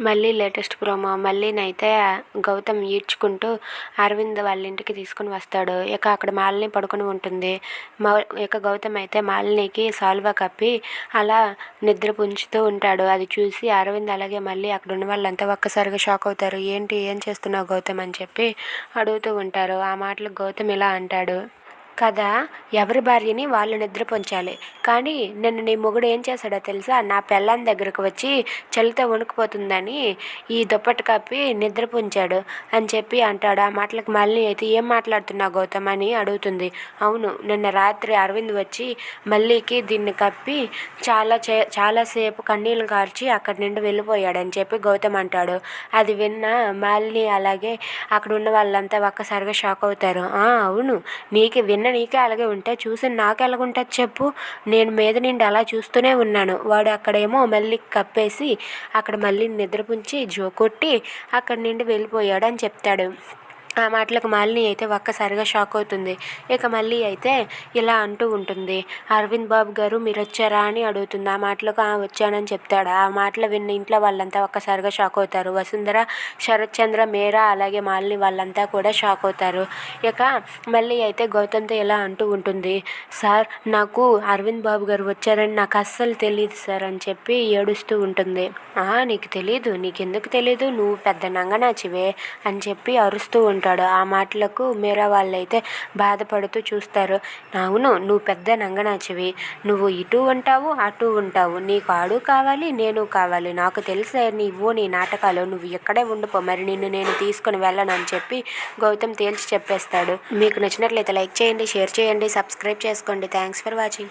మళ్ళీ latest promo మళ్ళీనైతే గౌతమ్ ఈడ్చుకుంటూ అరవింద్ వాళ్ళ ఇంటికి తీసుకుని వస్తాడు. ఇక అక్కడ మాలిని పడుకుని ఉంటుంది. మౌ ఇక గౌతమ్ అయితే మాలినికి సాల్వా కప్పి అలా నిద్ర పుంచుతూ ఉంటాడు. అది చూసి అరవింద్ అలాగే మళ్ళీ అక్కడ ఉన్న వాళ్ళంతా ఒక్కసారిగా షాక్ అవుతారు. ఏంటి? ఏం చేస్తున్నావు గౌతమ్? అని చెప్పి అడుగుతూ ఉంటారు. ఆ మాటలకు గౌతమ్ ఇలా అంటాడు. కదా ఎవరి భార్యని వాళ్ళు నిద్రపొంచాలి కానీ నిన్ను నీ మొగుడు ఏం చేశాడో తెలుసా? నా పెళ్ళాం దగ్గరకు వచ్చి చలితో వణుకుపోతుందని ఈ దుప్పటి కప్పి నిద్ర పుంచాడు అని చెప్పి అంటాడు. ఆ మాటలకు మళ్ళీ అయితే ఏం మాట్లాడుతున్నావు గౌతమ్ అని అడుగుతుంది. అవును నిన్న రాత్రి అరవింద్ వచ్చి మళ్ళీకి దీన్ని కప్పి చాలా చే చాలాసేపు కన్నీళ్ళు కార్చి అక్కడి నుండి వెళ్ళిపోయాడని చెప్పి గౌతమ్ అంటాడు. అది విన్న మాలిని అలాగే అక్కడ ఉన్న వాళ్ళంతా ఒక్కసారిగా షాక్ అవుతారు. అవును నీకు విన్న నీకే అలాగే ఉంటే చూసి నాకు ఎలాగుంటుంది చెప్పు. నేను మీద నిండి అలా చూస్తూనే ఉన్నాను. వాడు అక్కడేమో మళ్ళీ కప్పేసి అక్కడ మళ్ళీ నిద్రపుంచి జో కొట్టి అక్కడి నుండి వెళ్ళిపోయాడు అని చెప్తాడు. ఆ మాటలకు మాలిని అయితే ఒక్కసారిగా షాక్ అవుతుంది. ఇక మళ్ళీ అయితే ఇలా అంటూ ఉంటుంది. అరవింద్ బాబు గారు మీరు వచ్చారా అని అడుగుతుంది. ఆ మాటలకు "ఆ, వచ్చానని చెప్తాడు. ఆ మాటలు విన్న ఇంట్లో వాళ్ళంతా ఒక్కసారిగా షాక్ అవుతారు. వసుంధర శరత్ చంద్ర అలాగే మాలిని వాళ్ళంతా కూడా షాక్ అవుతారు. ఇక మళ్ళీ అయితే గౌతమ్తో ఇలా అంటూ ఉంటుంది. సార్ నాకు అరవింద్ బాబు గారు వచ్చారని నాకు అస్సలు తెలియదు సార్ అని చెప్పి ఏడుస్తూ ఉంటుంది. నీకు తెలీదు. నీకెందుకు తెలీదు? నువ్వు పెద్ద నంగనాచివే అని చెప్పి అరుస్తూ ఉంటాడు. ఆ మాటలకు మీరా వాళ్ళైతే బాధపడుతూ చూస్తారు. అవును నువ్వు పెద్ద నంగనాచివి. నువ్వు ఇటు ఉంటావు అటు ఉంటావు. నీకు ఆడు కావాలి నేను కావాలి. నాకు తెలిసే నీవు నీ నాటకాలు నువ్వు ఎక్కడే ఉండిపో. మరి నిన్ను నేను తీసుకుని వెళ్ళను అని చెప్పి గౌతమ్ తేల్చి చెప్పేస్తాడు. మీకు నచ్చినట్లయితే లైక్ చేయండి షేర్ చేయండి సబ్స్క్రైబ్ చేసుకోండి. Thanks for watching.